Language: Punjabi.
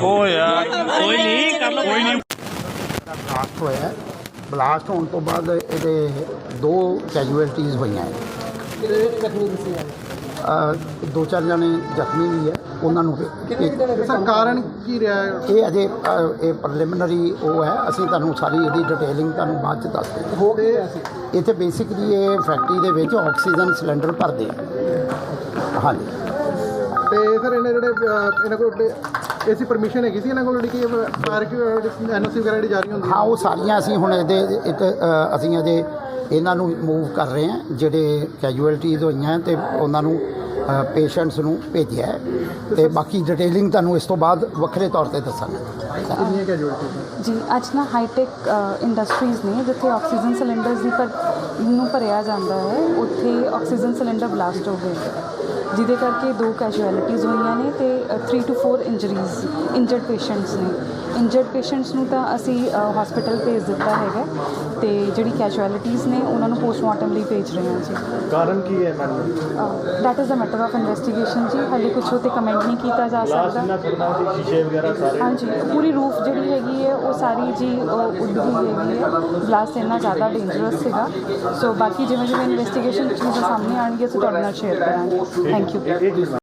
ਉਹ ਯਾਰ ਕੋਈ ਨਹੀਂ ਕਰ ਲਓ ਕੋਈ ਨਹੀਂ ਬਲਾਸਟ ਹੋਇਆ। ਬਲਾਸਟ ਹੋਣ ਤੋਂ ਬਾਅਦ ਇਹਦੇ ਦੋ ਕੈਜੂਅਲਟੀਜ਼ ਹੋਈਆਂ ਹੈ। ਦੋ ਚਾਰ ਜਣੇ ਜ਼ਖਮੀ ਵੀ ਹੈ। ਉਹਨਾਂ ਨੂੰ ਸਰ ਕਾਰਨ ਕੀ ਰਿਹਾ ਹੈ? ਇਹ ਅਜੇ ਅ, ਇਹ ਪ੍ਰੀਲਿਮਿਨਰੀ ਉਹ ਹੈ। ਅਸੀਂ ਤੁਹਾਨੂੰ ਸਾਰੀ ਇਹਦੀ ਡਿਟੇਲਿੰਗ ਤੁਹਾਨੂੰ ਬਾਅਦ ਚ ਦੱਸ ਦਿੰਦੇ ਹੋ ਸੀ ਇੱਥੇ ਬੇਸਿਕਲੀ ਇਹ ਫੈਕਟਰੀ ਦੇ ਵਿੱਚ ਆਕਸੀਜਨ ਸਿਲੰਡਰ ਭਰਦੇ ਆ। ਹਾਂਜੀ। ਤੇ ਸਰ ਇਹਨੇ ਜਿਹੜੇ ਅਹ, ਇਹਨਾਂ ਕੋਲ ਐਸੀ ਪਰਮਿਸ਼ਨ ਹੈਗੀ ਸੀ ਇਹਨਾਂ ਕੋਲ ਜਿਹੜੀ ਕਿ ਫਾਇਰ ਕੀ ਐਨਓਸੀ ਵਗੈਰਾ ਜਿਹੜੀ ਜਾਰੀ ਹੁੰਦੀ ਹਾਂ। ਉਹ ਸਾਰੀਆਂ ਅਸੀਂ ਹੁਣ ਇਹਦੇ ਇੱਕ ਅ, ਅਸੀਂ ਅਜੇ ਇਹਨਾਂ ਨੂੰ ਮੂਵ ਕਰ ਰਹੇ ਹਾਂ ਜਿਹੜੇ ਕੈਜੂਅਲਟੀਜ਼ ਹੋਈਆਂ ਤੇ ਉਹਨਾਂ ਨੂੰ ਪੇਸ਼ੈਂਟਸ ਨੂੰ ਭੇਜਿਆ ਹੈ। ਤੇ ਬਾਕੀ ਡਿਟੇਲਿੰਗ ਤੁਹਾਨੂੰ ਇਸ ਤੋਂ ਬਾਅਦ ਵੱਖਰੇ ਤੌਰ ਤੇ ਦੱਸਾਂਗੇ। ਕਿੰਨੀਆਂ ਕੈਜੂਅਲਟੀ ਜੀ ਅੱਜ ਨਾ ਹਾਈਟੈਕ ਇੰਡਸਟਰੀਜ਼ ਨੇ ਜਿੱਥੇ ਆਕਸੀਜਨ ਸਿਲੰਡਰਸ ਦੀ ਪਰ ਨੂੰ ਭਰਿਆ ਜਾਂਦਾ ਹੈ ਉੱਥੇ ਆਕਸੀਜਨ ਸਿਲੰਡਰ ਬਲਾਸਟ ਹੋ ਗਏ। ਜਿਹਦੇ ਕਰਕੇ ਦੋ ਕੈਜੂਅਲਿਟੀਜ਼ ਹੋਈਆਂ ਨੇ ਤੇ 3 ਟੂ 4 ਇੰਜਰੀਜ਼ ਇੰਜਰਡ ਪੇਸ਼ੈਂਟਸ ਨੇ। ਇੰਜਰਡ ਪੇਸ਼ੈਂਟਸ ਨੂੰ ਤਾਂ ਅਸੀਂ ਹਸਪੀਟਲ ਭੇਜ ਦਿੱਤਾ ਹੈਗਾ ਤੇ ਜਿਹੜੀ ਕੈਜੂਅਲਿਟੀਜ਼ ਨੇ ਉਹਨਾਂ ਨੂੰ ਪੋਸਟਮਾਰਟਮ ਲਈ ਭੇਜ ਰਹੇ ਹਾਂ ਜੀ। ਕਾਰਨ ਕੀ ਹੈ madam? That is a matter of investigation ਜੀ। ਹਾਲੇ ਕੁਝ ਉਹ 'ਤੇ ਕਮੈਂਟ ਨਹੀਂ ਕੀਤਾ ਜਾ ਸਕਦਾ। ਸ਼ੀਸ਼ੇ ਵਗੈਰਾ ਸਾਰੇ ਹਾਂਜੀ ਪੂਰੀ ਰੂਫ ਜਿਹੜੀ ਹੈਗੀ ਹੈ ਉਹ ਸਾਰੀ ਜੀ ਉੱਡ ਗਈ ਹੈਗੀ ਹੈ। ਬਲਾਸਟ ਇੰਨਾ ਜ਼ਿਆਦਾ ਡੇਂਜਰਸ ਸੀਗਾ। ਸੋ ਬਾਕੀ ਜਿਵੇਂ ਜਿਵੇਂ ਇਨਵੈਸਟੀਗੇਸ਼ਨ ਚੀਜ਼ਾਂ ਸਾਹਮਣੇ ਆਉਣਗੀਆਂ ਅਸੀਂ ਤੁਹਾਡੇ ਨਾਲ ਸ਼ੇਅਰ ਕਰਾਂਗੇ। thank you.